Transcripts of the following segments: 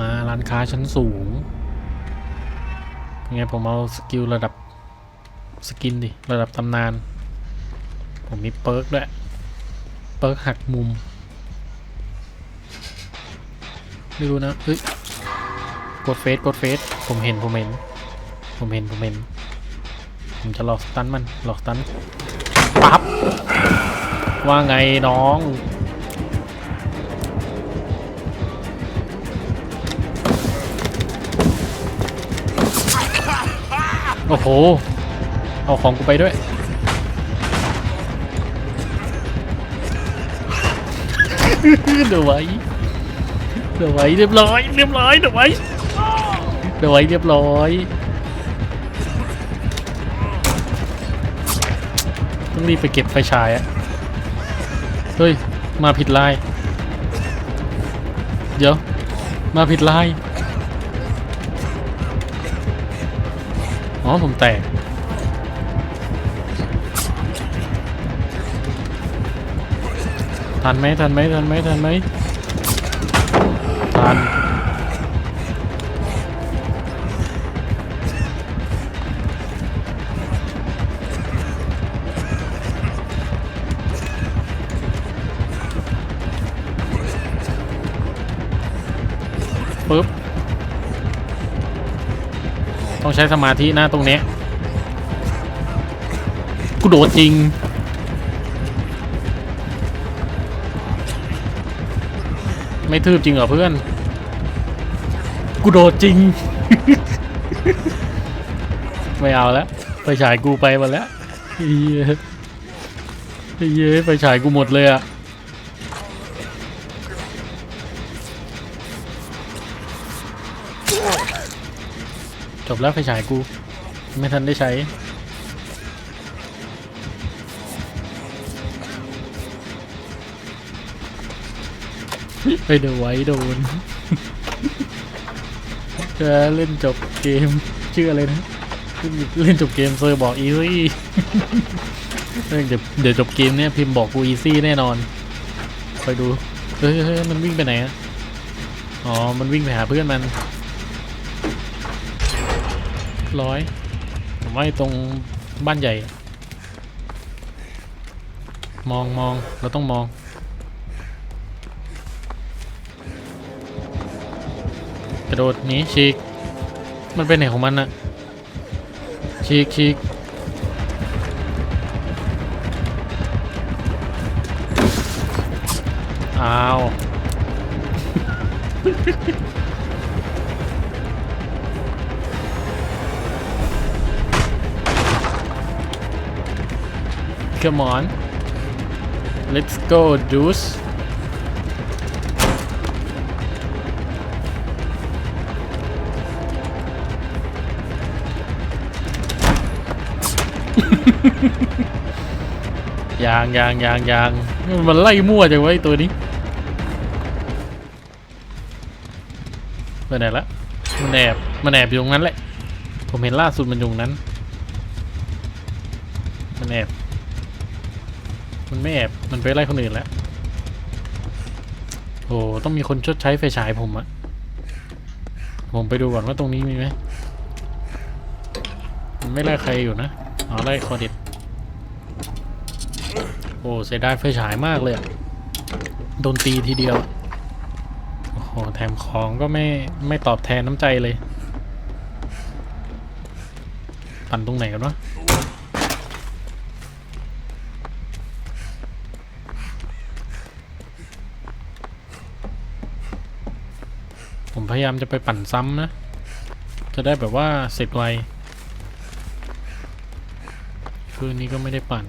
มาร้านค้าชั้นสูงยังไงผมเอาสกิลระดับสกินดิ ระดับตำนาน ผมมีเปิร์กด้วย เปิร์กหักมุม ไม่รู้นะเฮ้ยกดเฟสกดเฟสผมเห็น ผมเห็น ผมเห็น ผมเห็น ผมจะหลอกสตันมัน หลอกสตันปั๊บว่าไงน้อง โอ้โห เอาของกูไปด้วย เดี๋ยวไว้เดี๋ยวไว้เรียบร้อย เรียบร้อยเดี๋ยวไว้เดี๋ยวไว้เรียบร้อยต้องรีบไปเก็บไฟฉายอะเฮ้ย มาผิดลาย เดี๋ยว มาผิดลาย อ๋อ ผมแตก ทันไหมทันไหมทันไหมทันไหมทันปึ๊บ ต้องใช้สมาธินะตรงนี้กูโดดจริง ไม่ทืบจริงเหรอเพื่อน กูโดดจริง ไม่เอาแล้วไปฉายกูไปหมดแล้วเฮ้ยเฮ้ยไปฉายกูหมดเลยอะ จบแล้วไฟฉายกู ไม่ทันได้ใช้ ไปเด๋วไว้โดนจะเล่นจบเกมชื่ออะไรนะ เล่นจบเกมเซอร์บอกอีซี่เดี๋ยวเดี๋ยวจบเกมเนี่ยพิมพ์บอกกูอีซี่แน่นอนไปดูเฮ้ยเฮ้ยมันวิ่งไปไหนอะอ๋อ มันวิ่งไปหาเพื่อนมัน ร้อย ผมว่าไอ้ตรงบ้านใหญ่ มองมองเราต้องมอง กระโดดหนีฉีก มันไปไหนของมันอะฉีกฉีกอ้าว Come on. Let's go, deuce ยางยางยางยางมันไล่มั่วจังวะไอตัวนี้ไปไหนละมันแอบมันแอบอยู่ตรงนั้นแหละ ผมเห็นล่าสุดมันอยู่ตรงนั้น มันแอบ มันไม่แอบ มันไปไล่คนอื่นแล้ว โอ้ต้องมีคนชดใช้ไฟฉายผมอะผมไปดูก่อนว่าตรงนี้มีไหมมันไม่ไล่ใครอยู่นะอ๋อไล่คอด็ดโอ้เสียดายไฟฉายมากเลยโดนตีทีเดียว โอ้โห แถมของก็ไม่ ไม่ตอบแทนน้ำใจเลย ปั่นตรงไหนกันวะ พยายามจะไปปั่นซ้ำนะ จะได้แบบว่าเสร็จไว คืนนี้ก็ไม่ได้ปั่น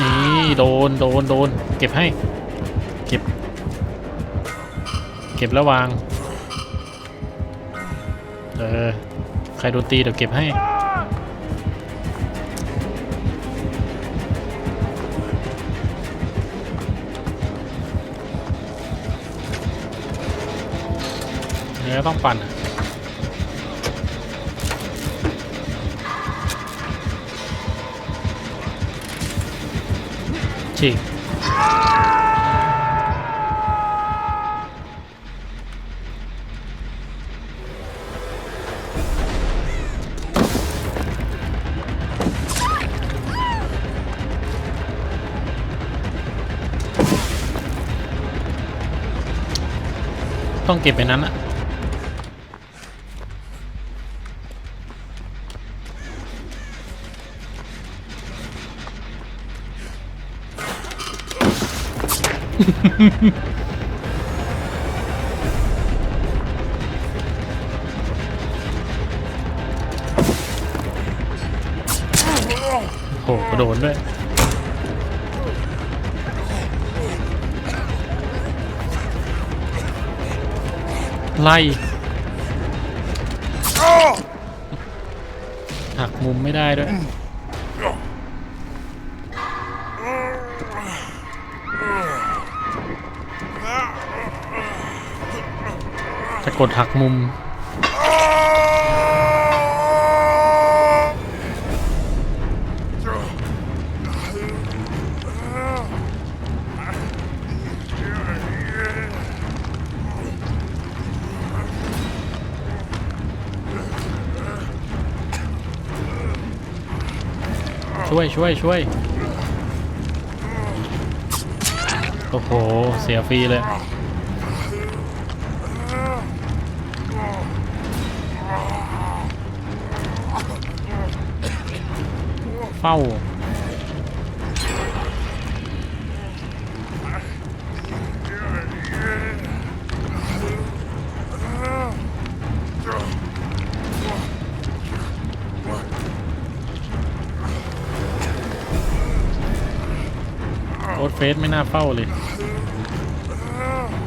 นี่โดนโดนโดนเก็บให้ เก็บ เก็บแล้ววาง เออ ใครโดนตีเดี๋ยวเก็บให้ ก็ต้องปั่นอะฉีกต้องเก็บไปนั้นอะ โหกระโดดด้วยไล่หักมุมไม่ได้ด้วย จะกดหักมุม ช่วยช่วยช่วยโอ้โห เสียฟรีเลย เฝ้าโค้ดเฟสไม่น่าเฝ้าเลย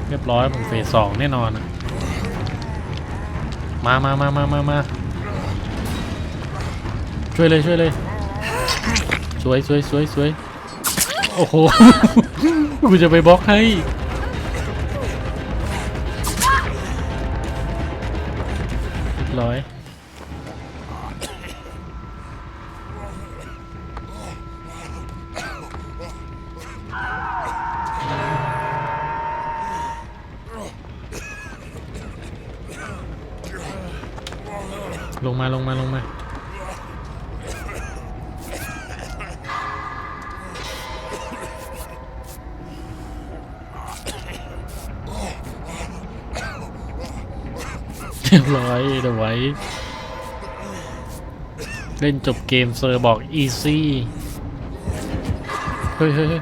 เรียบร้อยผมเฟสสองแน่นอนอะมามามามามามาช่วยเลยช่วยเลย สวยสวยสวยสวยโอ้โห กูจะไปบล็อกให้ ร้อย ลงมาลงมาลงมา เรียบร้อยเดี๋ยวไว้ เล่นจบเกมเซอร์บอก easy เฮ้ยเฮ้ยเฮ้ย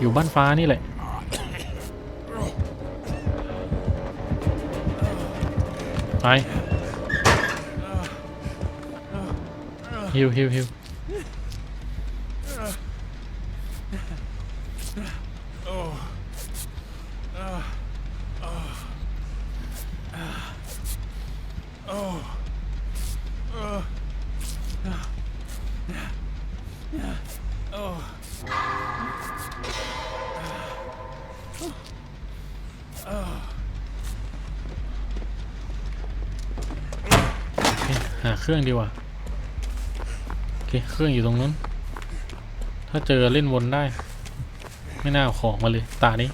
อยู่บ้านฟ้านี่แหละไปฮิวฮิวฮิวาเครื่องดีกว่าโอเคเครื่องอยู่ตรงนั้น ถ้าเจอเล่นวนได้ ไม่น่าเอาของมาเลย ตานี้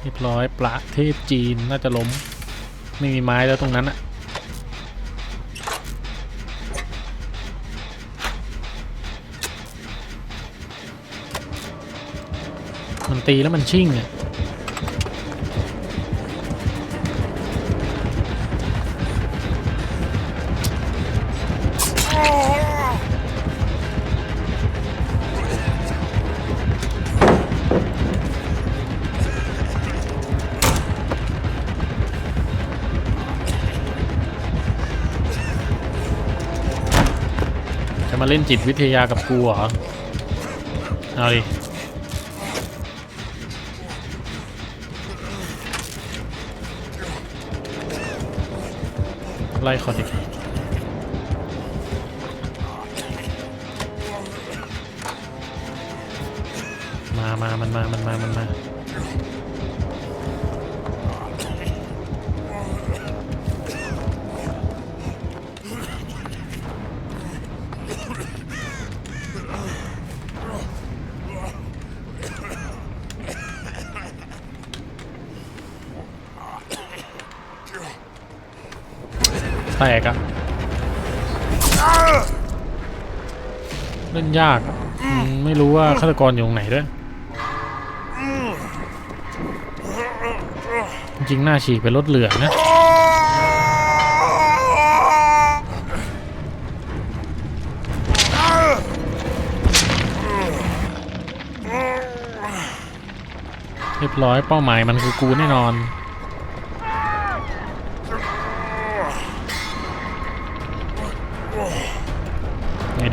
เรียบร้อยประเทศจีนน่าจะล้ม ไม่มีไม้แล้วตรงนั้นอะมันตีแล้วมันชิ่งอะจ มาเล่นจิตวิทยากับกูเหรอ เอาดิ ไล่เขาดิมามามันมา มันมา มันมา แตกอะเล่นยากอะอืมไม่รู้ว่าฆาตกรอยู่ตรงไหนด้วย จริงๆหน้าฉีกไปรถเหลืองนะเรียบร้อยเป้าหมายมันคือกูแน่นอน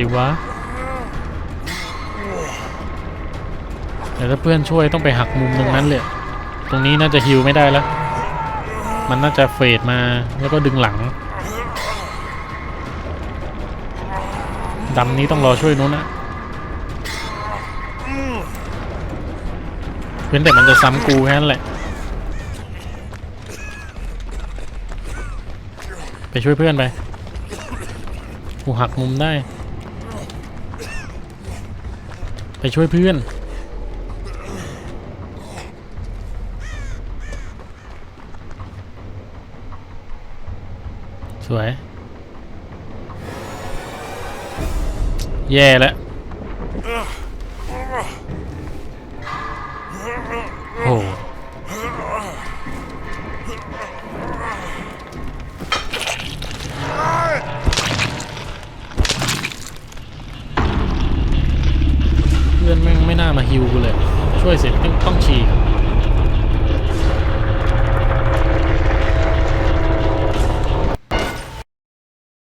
ดีวะแต่ถ้าเพื่อนช่วยต้องไปหักมุมตรงนั้นเลยตรงนี้น่าจะฮิวไม่ได้แล้ว มันน่าจะเฟดมาแล้วก็ดึงหลังดำนี้ต้องรอช่วยนู้นนะเว้นแต่มันจะซ้ำกูแค่นั้นแหละ ไปช่วยเพื่อนไป กูหักมุมได้ ไปช่วยเพื่อน สวย แย่แล้วโอ้ ไม่น่ามาฮิวกูเลย ช่วยเสร็จต้องฉีก